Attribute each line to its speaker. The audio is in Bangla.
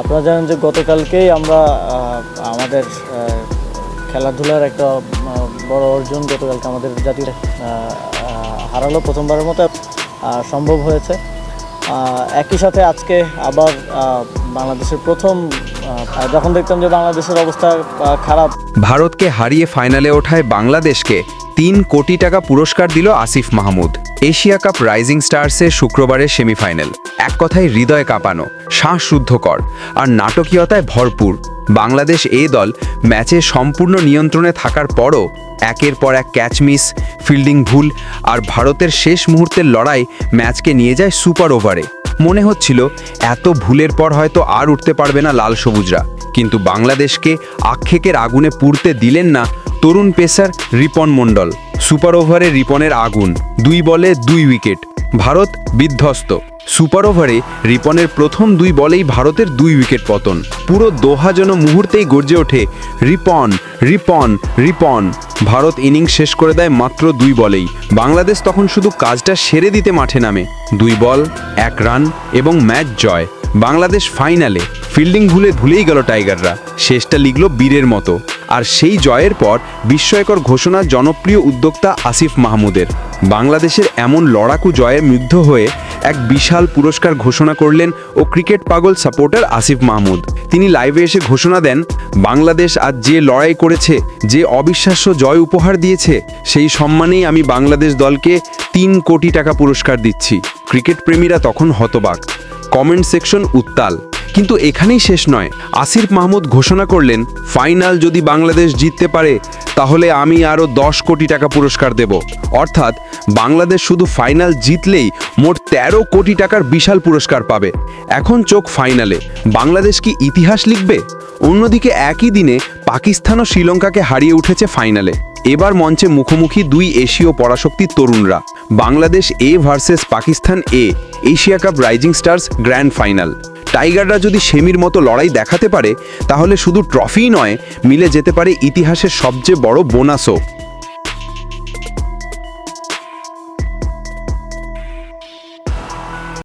Speaker 1: আপনারা জানেন যে গতকালকেই আমরা আমাদের খেলাধুলার একটা বড় অর্জন গতকালকে আমাদের জাতির হারালো প্রথমবারের মতো সম্ভব হয়েছে। একই সাথে আজকে আবার বাংলাদেশের প্রথম যখন দেখতাম যে বাংলাদেশের অবস্থা খারাপ।
Speaker 2: ভারতকে হারিয়ে ফাইনালে ওঠায় বাংলাদেশকে তিন কোটি টাকা পুরস্কার দিল Asif Mahmud. Asia cup rising স্টার্সের শুক্রবারের সেমিফাইনাল। এক কথায় হৃদয় কাঁপানো, শ্বাসরুদ্ধকর আর নাটকীয়তায় ভরপুর। বাংলাদেশ এ দল ম্যাচে সম্পূর্ণ নিয়ন্ত্রণে থাকার পরও একের পর এক ক্যাচ মিস ফিল্ডিং ভুল আর ভারতের শেষ মুহূর্তের লড়াই ম্যাচকে নিয়ে যায় সুপার ওভারে মনে হচ্ছিল, এত ভুলের পর হয়তো আর উঠতে পারবে না লাল সবুজরা। কিন্তু বাংলাদেশকে আক্ষেকের আগুনে পুড়তে দিলেন না তরুণ পেসার রিপন মণ্ডল, সুপার ওভারে রিপনের আগুন, দুই বলে দুই উইকেট, ভারত বিধ্বস্ত। সুপার ওভারে রিপনের প্রথম দুই বলেই ভারতের দুই উইকেট পতন। পুরো দোহা যেন মুহূর্তেই গর্জে ওঠে, রিপন রিপন রিপন। ভারত ইনিংস শেষ করে দেয় মাত্র দুই বলেই। বাংলাদেশ তখন শুধু কাজটা সেরে দিতে মাঠে নামে। দুই বল, এক রান এবং ম্যাচ জয়। বাংলাদেশ ফাইনালে, ফিল্ডিং ভুলে ভুলেই গেল টাইগাররা। শেষটা লিখল বীরের মতো। আর সেই জয়ের পর বিস্ময়কর ঘোষণা জনপ্রিয় উদ্যোক্তা আসিফ মাহমুদের। বাংলাদেশের এমন লড়াকু জয়ে মুগ্ধ হয়ে এক বিশাল পুরস্কার ঘোষণা করলেন ও ক্রিকেট পাগল সাপোর্টার আসিফ মাহমুদ। তিনি লাইভে এসে ঘোষণা দেন, বাংলাদেশ আজ যে লড়াই করেছে, যে অবিশ্বাস্য জয় উপহার দিয়েছে, সেই সম্মানেই আমি বাংলাদেশ দলকে তিন কোটি টাকা পুরস্কার দিচ্ছি। ক্রিকেট প্রেমীরা তখন হতবাক। কমেন্ট সেকশন উত্তাল। কিন্তু এখানেই শেষ নয়। আসিফ মাহমুদ ঘোষণা করলেন, ফাইনাল যদি বাংলাদেশ জিততে পারে, তাহলে আমি আরও দশ কোটি টাকা পুরস্কার দেব। অর্থাৎ বাংলাদেশ শুধু ফাইনাল জিতলেই মোট ১৩ কোটি টাকার বিশাল পুরস্কার পাবে। এখন চোখ ফাইনালে। বাংলাদেশ কি ইতিহাস লিখবে? অন্যদিকে একই দিনে পাকিস্তান ও শ্রীলঙ্কাকে হারিয়ে উঠেছে ফাইনালে। এবার মঞ্চে মুখোমুখি দুই এশীয় পরাশক্তির তরুণরা। Bangladesh A versus Pakistan A, Asia cup rising stars grand final. টাইগাররা যদি সেমির মতো লড়াই দেখাতে পারে, তাহলে শুধু ট্রফিই নয়, মিলে যেতে পারে ইতিহাসের সবচেয়ে বড় বোনাসও।